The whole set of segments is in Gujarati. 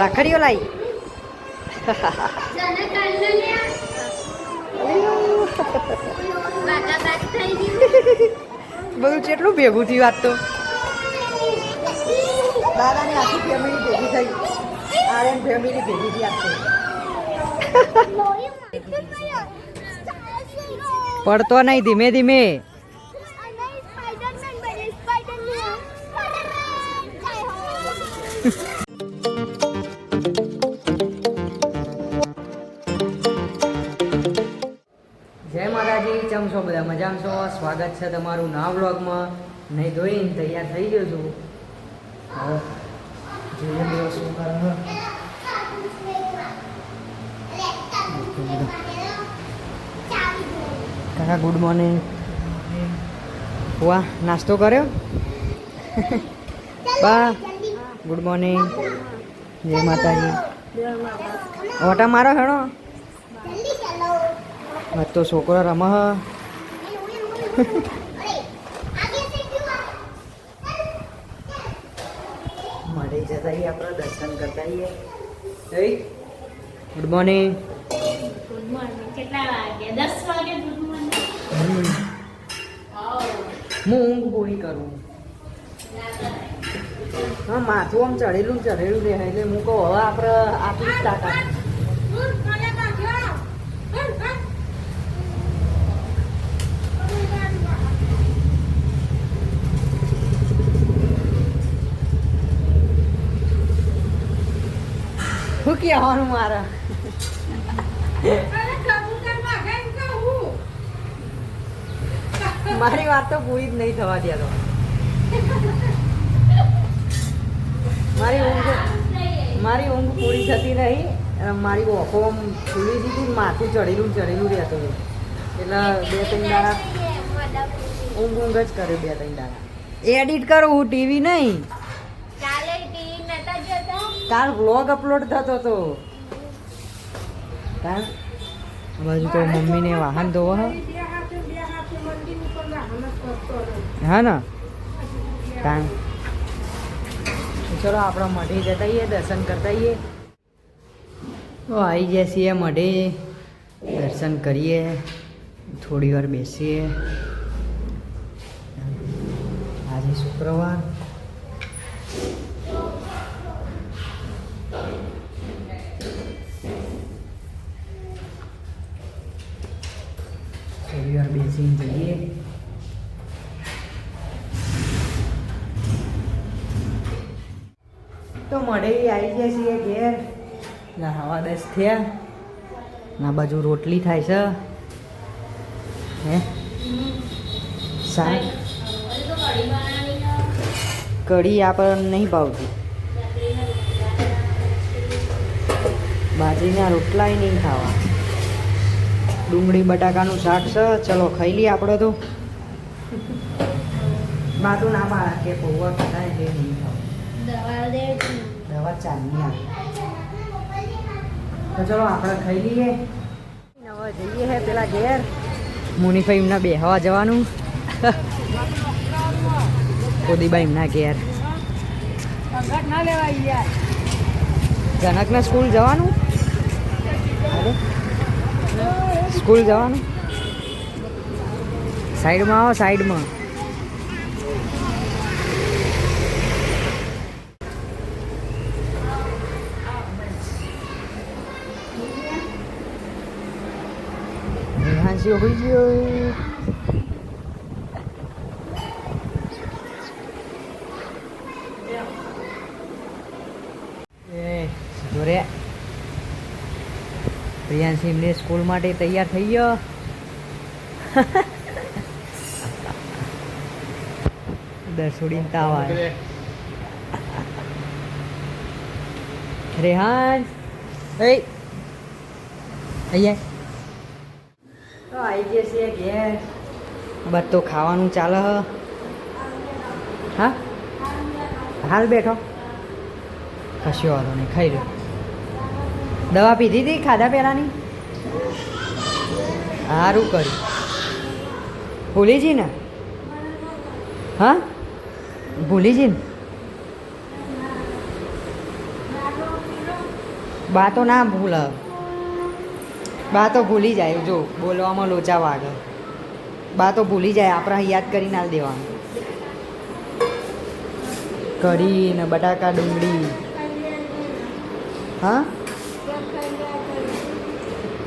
રાખડીઓ લાવી ગયું. બધું કેટલું ભેગું થયું વાત તો. દાદાની આખી ફેમિલી ભેગી થઈ. આર્યન ફેમિલી ભેગી થઈ આજ પડતો નહીં ધીમે ધીમે. છો બધા મજામાં છો? સ્વાગત છે તમારું ના વ્લોગમાં. નહીં ધોઈને તૈયાર થઈ ગયો છું. જોઈએ શું કાકા ગુડ મોર્નિંગ વાહ નાસ્તો કર્યો? બા ગુડ મોર્નિંગ જય માતાજી. ઓટા મારો હેણો? તો છોકરો રમ મળી જતા આવીએ આપણે દર્શન કરતા આવીએ ગુડ મોર્નિંગ Good morning. કેટલા વાગે? દસ વાગે ગુડ મોર્નિંગ હું ઊંઘ પૂરી કરું. હા માથું આમ ચડેલું ચડેલું રહે એટલે હું કહું હવે આપણે આપણી જ તાકાત શું કહેવાનું મારે. મારી વાત તો પૂરી જ નહીં થવા દે તો. મારી ઊંઘ મારી ઊંઘ પૂરી થતી નહીં. મારી ઓખો ખુલી દીધી માથું ચડેલું ચડેલું રહેતું હતું. એટલે બે ત્રણ દાડા ઊંઘ ઊંઘ જ કર્યું બે ત્રણ દાડા. એડિટ કરું હું ટીવી નહીં. કાલ વ્લોગ અપલોડ થતો હતો કાલ બાજુ તો મમ્મીને વાહન ધોવો, હા. ને? કામ ચલો, આપણે મઢે જતા આવીએ દર્શન કરતા આવીએ તો આવી જઈએ છીએ મઢે. દર્શન કરીએ. થોડી વાર બેસીએ. આજે શુક્રવાર. બેસીને જઈએ. તો મળે આવી ગયા છીએ ઘેર. ના હવા દસ થયા. ના બાજુ રોટલી થાય છે. હે? સાહેબ કઢી આપણને નહીં ભાવતી. બાજરીના રોટલાય નહીં ખાવા. ડુંગળી બટાકાનું શાક છે. ચલો ખાઈ લઈએ આપણે તો. બાતું ના પાડા કે પૌવા ખાતા એટલે નહીં દવા ચાલની આવે. તો ચલો આપણે ખાઈ લઈએ. હવે જઈએ હે પેલા ઘેર. મુનિફાઈ એમના બેહવા જવાનું. કોદીબાઈ એમના ઘેર. જનકના સ્કૂલ જવાનું? સ્કૂલ જવાનું સાઈડમાં આવો સાઈડમાં હાંસી હોઈ ગયો એ જોરે પ્રિયાંશી સ્કૂલ માટે તૈયાર થઈ ગયો. દરસોડીને તાવ આવે. રેહાન. એ અહીંયા. તો આવી ગયા છે ઘેર. બસ તો ખાવાનું ચાલે હા. હાલ બેઠો. કશો વાંધો નહીં ખાઈ લો દવા પીધી હતી ખાધા પહેલાંની? સારું કર્યું. ભૂલી જી ને હા? ભૂલી જી ને બા તો ના ભૂલ. બા તો ભૂલી જાય, જો, બોલવામાં લોચા વાગે. બા તો ભૂલી જાય, આપણે યાદ કરી ના દેવાનું. કઢી ને બટાકા ડુંગળી. હા?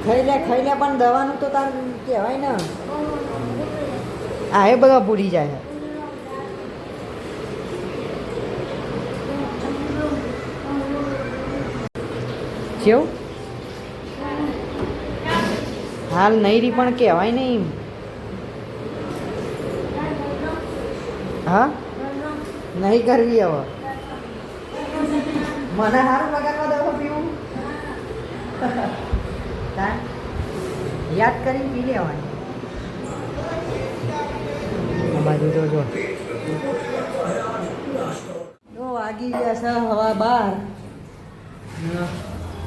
ખાઈ લે પણ દવાનું તો તાર કહેવાય ને. આ એ બધા ભૂલી જાય. કેવું? હાલ નહીં રી પણ કહેવાય નહીં હા? નહીં કરવી હવે. મને સારું લગાડવા દવા પીવું. હા યાદ કરીને પી લેવાની. આ બાજુ તો જો. તો વાગી ગયા છે હવા બાર.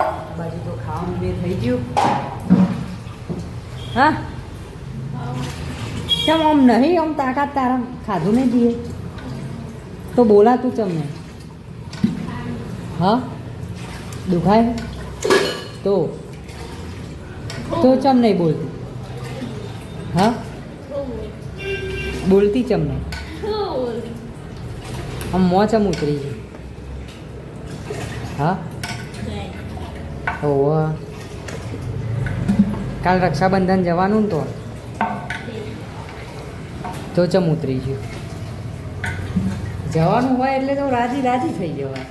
આ બાજુ તો ખાવાનું બે થઈ ગયું. હા? કેમ આમ નહીં આમ તાકાત તારા ખાધું નહીં દઈએ તો બોલાતું ચમ નહીં. હા? દુખાય? તો તો ચમ નહીં બોલતી? હા? બોલતી ચમ નહીં? આમ મોં ચમ ઉતરી છે હા? ઓવ કાલ રક્ષાબંધન જવાનું ને તો? તો ચમ ઉતરી છે જવાનું હોય એટલે તો રાજી રાજી થઈ જવાય.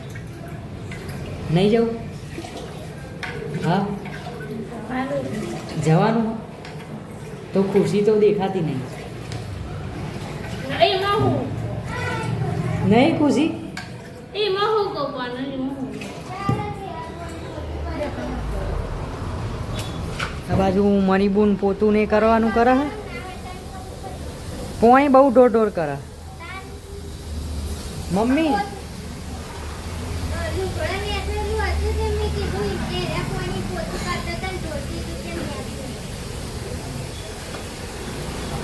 નહીં જવું? હા? જવાનું? તો ખુશી તો દેખાતી નહીં. નહીં ખુશી એમાં હું હું? આ બાજુ મણિબૂન પોતું ને કરવાનું કરે હે? પોઈ બહુ ઢોર ઢોર કરે. મમ્મી?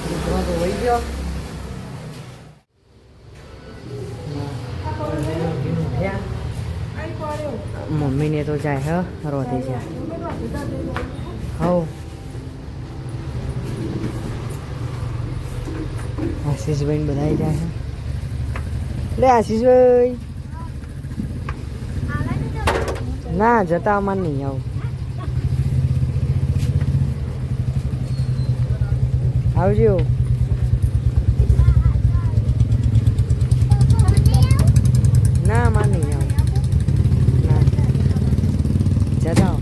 દીકરો તો વહી ગયો મમ્મીને તો જાય હે રોતી જાય હવ આશીષભાઈ ને બધા જાય છે લે આશીષભાઈ ના જતા અમાર નહીં આવું આવજો. ના અમાર નહીં આવું. ના. જતા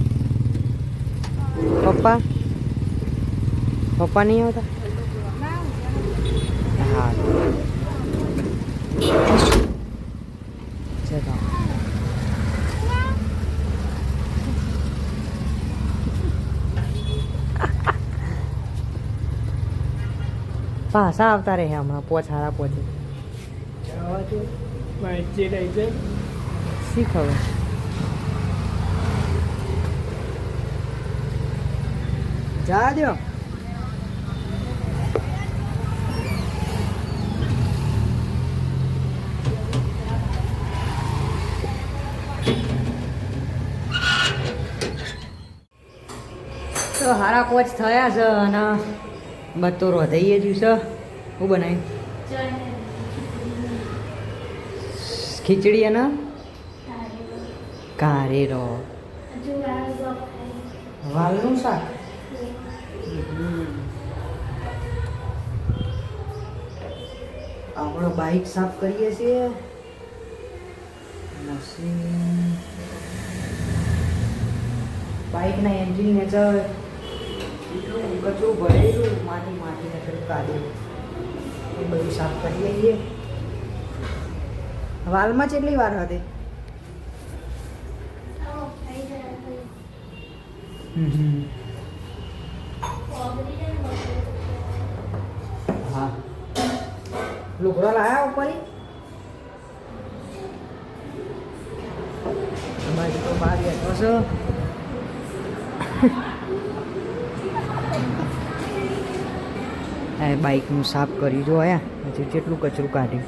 પપ્પા? પપ્પા નહીં આવતા? હા જતા આવો. પાછા આવતા રહે હમણાં પોચ હારા પોચે. શી ખબર જા દો. તો હારા કોચ થયા છે અને બધું રોધાઈએ જ્યું છે. શું બનાવી ખીચડી અને કારેરો વાલનું શાક? આપણો બાઇક સાફ કરીએ છીએ. મશીન. બાઇકના એન્જિન નેચર. એટલું કચરું ભરેલું, માટી માટી ને પેલું કાઢ્યું એ બધું સાફ કરી લઈએ. વાલમાં કેટલી વાર હતી. હા. લુગડો લાયા ઉપર તમારી તો બહાર બેઠો છો આ બાઇકનું સાફ કર્યું જો આયા. હજુ કેટલું કચરું કાઢ્યું.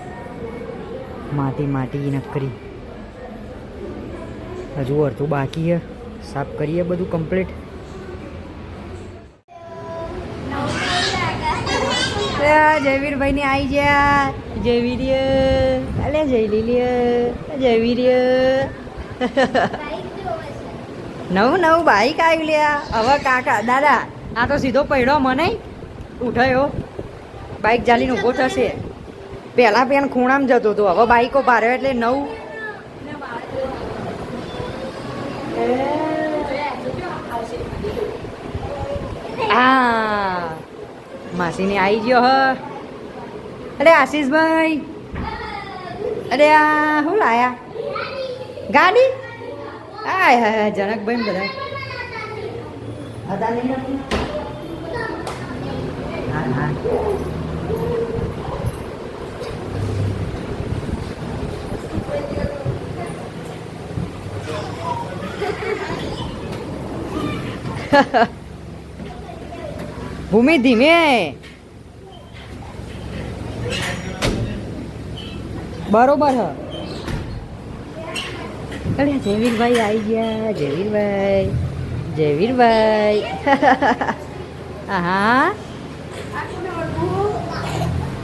માટી માટી નકરી હજુ અડધું બાકી છે સાફ કરીએ બધું કમ્પ્લીટ જયવીરભાઈ ને આવી ગયા. જયવીર્ય અલે જય લીલીય જયવીર્ય નવું નવું બાઈક આવ્યું લ્યા. હવે કાકા દાદા આ તો સીધો પડ્યો મને ઉઠાયો. બાઈક ચાલીને ઊભો થશે. પહેલાં પેન ખૂણામાં જતો હતો, હવે બાઈકો ભારે એટલે નવું. હા. માસીને આવી ગયો હ. અરે આશીષભાઈ. અરે આ શું લાયા? ગાડી? હાય હાય, જનકભાઈ બધા. હતા નહીં નથી? હા હા ભૂમિ ધીમે. બરોબર હ. અરે જયવીરભાઈ આવી ગયા. જયવીરભાઈ જયવીરભાઈ. હા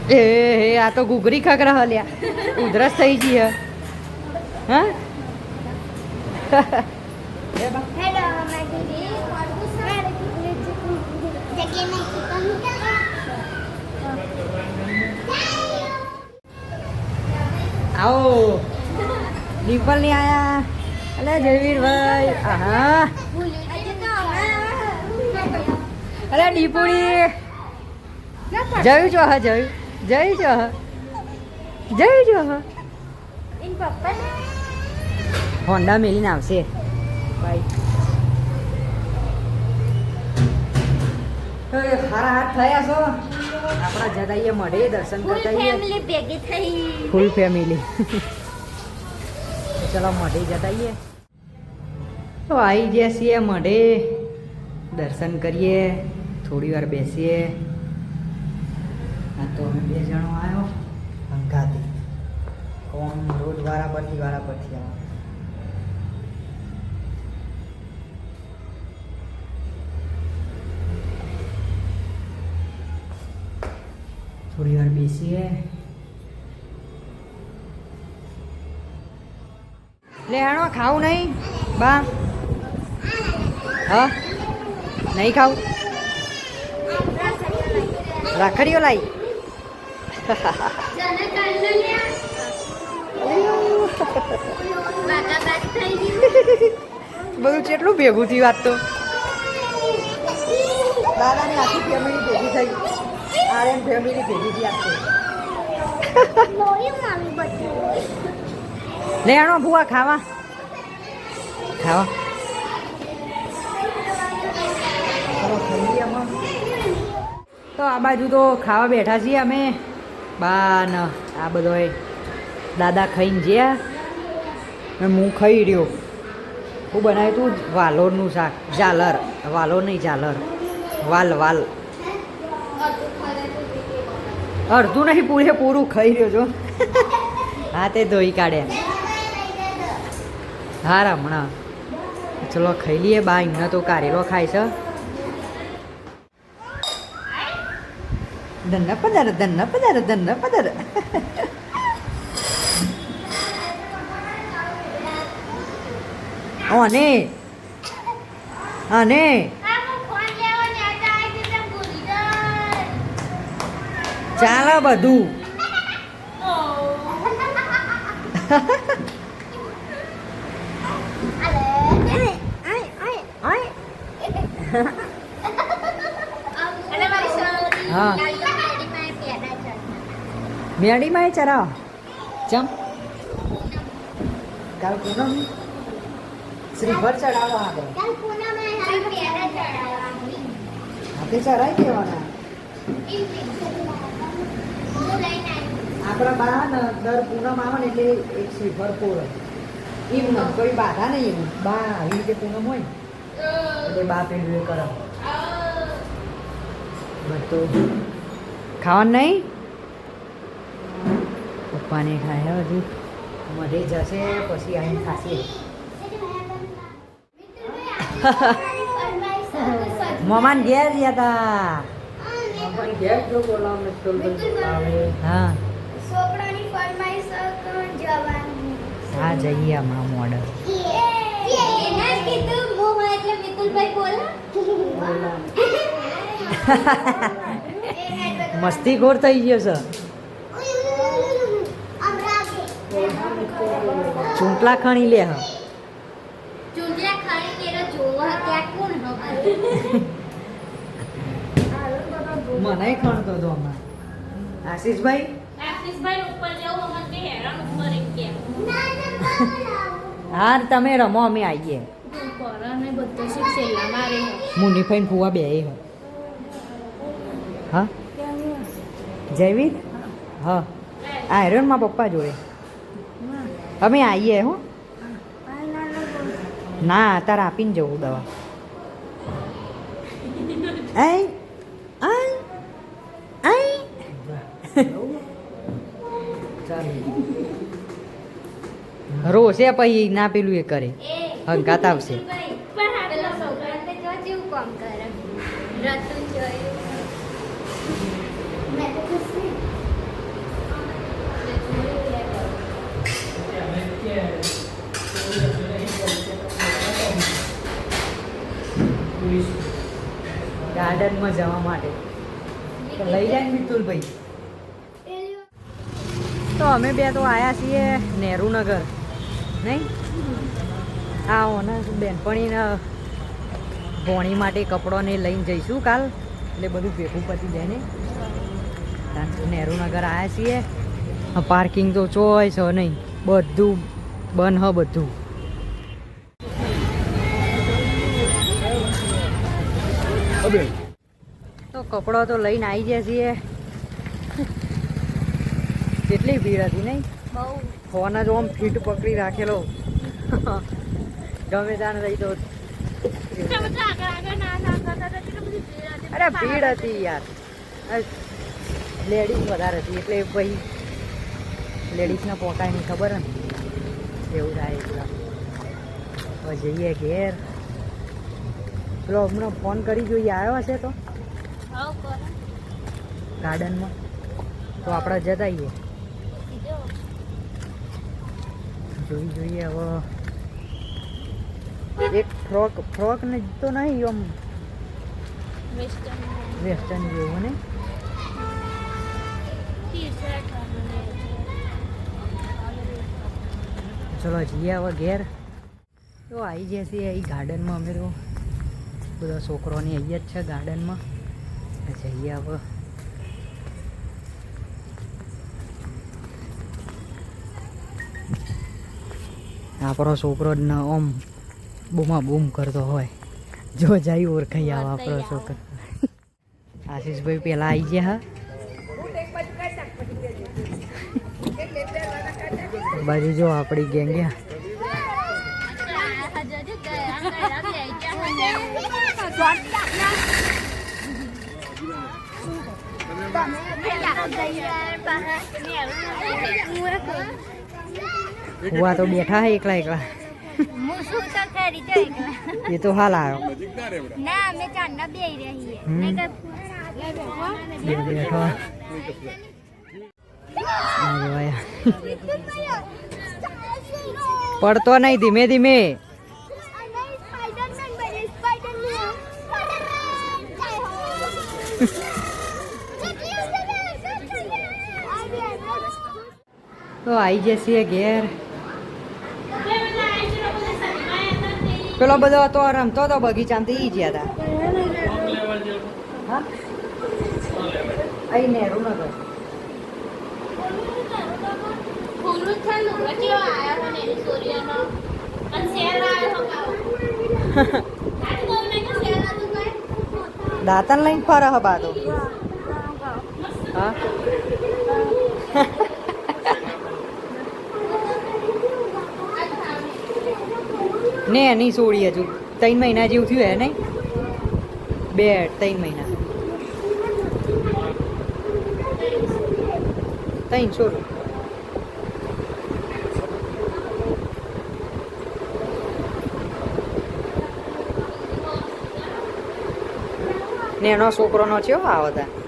એ હે આ તો ઘૂઘરી ખાકરા હલ્યા. ઉધરસ થઈ ગઈ હે હા હેલો માય દીદી જગ્યા આવો. ડિમ્પલની આયા? અલે જયવીરભાઈ આહા. અરે ડીપુડી. જયું છો હા જયું. જયું છો હા. જયું છો હા. હોન્ડા મેલીને આવશે. બાય હારા હાથ થયા છો? આપણા જતાઈએ મળે દર્શન કરતા ફેમિલી ભેગી થઈ. ફૂલ ફેમિલી ચલો મઢે જતાઈએ તો આવી ગયા છીએ મઢે દર્શન કરીએ. થોડી વાર બેસીએ. આ તો અમે બે જણો આવ્યો હંગાતી ઓમ રોજ વારા પરથી વારા પરથી આવો. થોડી વાર બેસીએ લે, હાણો, ખાવું નહીં? બા. હા? નહીં ખાવું? રાખડીઓ લાવી બધું કેટલું ભેગું થયું વાત તો? દાદાની આખી ફેમિલી ભેગી થઈ. આર્યન ફેમિલી ભેગી થઈ આપશે લે આણો ભૂવા ખાવા. ખાવા. તો આ બાજુ તો ખાવા બેઠા છીએ અમે. બા ન આ બધો દાદા ખાઈને જ્યાં અને હું ખાઈ રહ્યો. હું બનાવ્યું તું વાલોરનું શાક ઝાલર. વાલોર નહીં ઝાલર. વાલ વાલ. અડધું નહીં, પૂરે પૂરું ખાઈ રહ્યો છો. હા, તે ધોઈ કાઢે હા રમણા ચલો, ખાઈ લઈએ બા એમને તો કારેલો ખાય છે. ધન પધાર ધન્ના પધાર ધન્ના પધાર. અને અને ચાલે બધું. હા. મેડીમાં એ ચરાવ. ચમ. કાલ પૂનમ. શ્રીભર ચડાવો આગળ આપણે ચડાઈ દેવાના. આપણા બા દર પૂનમ આવે ને એટલે એક શ્રીફળ ભરપૂર એમ કોઈ બાધા નહીં એવું બા આવી રીતે પૂનમ હોય એટલે બા પેલું એ કરો બધું. ખાવાનું નહીં? પપ્પાને ખાય હજુ મરે જશે પછી આવીને ખાશે. મમાન ઘેર ગયા હતા મમાન ઘેર જો બોલાવ હા. મિતુલભાઈ બોલા મસ્તી ખોર થઈ ગયો છે. ચૂંટલા ખણી લે હ. મને ખણતો હતો હમણાં આશીષભાઈ? આશીષભાઈ ઉપર જવું અમને બે હેરાન ઉપર એક કેમ હા તમે રમો અમે આવીએ. છેલ્લા મારે ફુવા બે હ. હા? જયવીર? હા. આયરનમાં પપ્પા જોડે. અમે આવીએ હો. ના તારે આપીને જવું દવા. આઈ આઈ આઈ છે પછી ના પેલું એ કરે. હંકાત આવશે. ગાર્ડનમાં જવા માટે. લઈ જાય મિતુલભાઈ. તો અમે બે તો આયા છીએ નહેરુનગર નહીં? આવો ને બેનપણીને ભોણી માટે કપડોને લઈને જઈશું કાલ. એટલે બધું ભેગું પતી જાય ને નહેરુનગર આવ્યા છીએ. પાર્કિંગ તો ચોય છે નહીં. બધું બંધ હ બધું. તો કપડો તો લઈને આવી જાય છીએ. કેટલી ભીડ હતી નહીં? ફોન જ આમ ફીટ પકડી રાખેલો. ગમે ત્યાં રહી તો હતી. અરે ભીડ હતી. યાર. લેડીઝ વધારે હતી એટલે ભાઈ લેડીઝને પોકાય નહીં ખબર ને એવું થાય એટલા. હવે જઈએ ઘેર. પેલો હમણાં ફોન કરી જોઈએ આવ્યો હશે તો? ગાર્ડનમાં તો આપણે જતા આવીએ. જોઈ જોઈએ હવે. એક ફ્રોક ફ્રોક ને તો નહીં આમ. વેસ્ટર્ન જેવું ને? ચલો જઈએ હવે ઘેર. તો આવી જશે અહીં ગાર્ડનમાં અમે તો. બધા છોકરોની અહીંયા જ છે ગાર્ડનમાં. જઈએ હવે. આપણો છોકરો જ ન ઓમ બૂમા બૂમ કરતો હોય. જો જાય ઓળખાઈ આવે આપણો છોકરો. આશીષભાઈ પેલા આવી ગયા હા. બાજુ જો આપણી ગેંગ ગયા ઉવા તો બેઠા હે એકલા એકલા. એ તો હાલ આવ્યો ના અમે ચાંદા બે બેઠો. પડતો નહીં ધીમે ધીમે. તો આવી જશે ઘેર. પેલો બધો તો રમતો હતો બગીચામાં ઈ ગયા હતા હા? અહીં નેहरू નગર. દાંતન લઈને ને, હા હોય ને એની સોળી હજુ. ત્રણ મહિના જેવું થયું હે, નહીં? બે, ત્રણ મહિના. ત્રણ સોળું ને એનો છોકરોનો થયો આ બધા?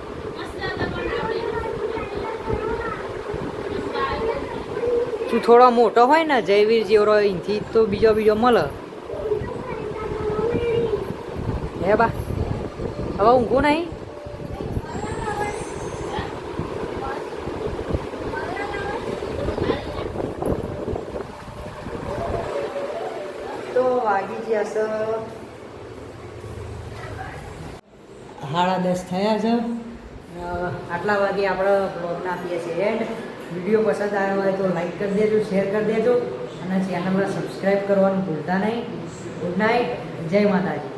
તું થોડો મોટો હોય ને જયવીર જેવડો અહીંથી તો બીજો બીજો મળે. હે બા હવે ઊંઘું નહીં? તો વાગી ગયા છે. સાડા દસ થયા છે. આટલા વાગે આપણે બ્લોગના આપીએ છીએ એન્ડ વીડિયો પસંદ આવ્યો હોય તો લાઈક કરી દેજો શેર કરી દેજો. અને ચેનલને સબસ્ક્રાઈબ કરવાનું ભૂલતા નહીં. ગુડ નાઇટ જય માતાજી.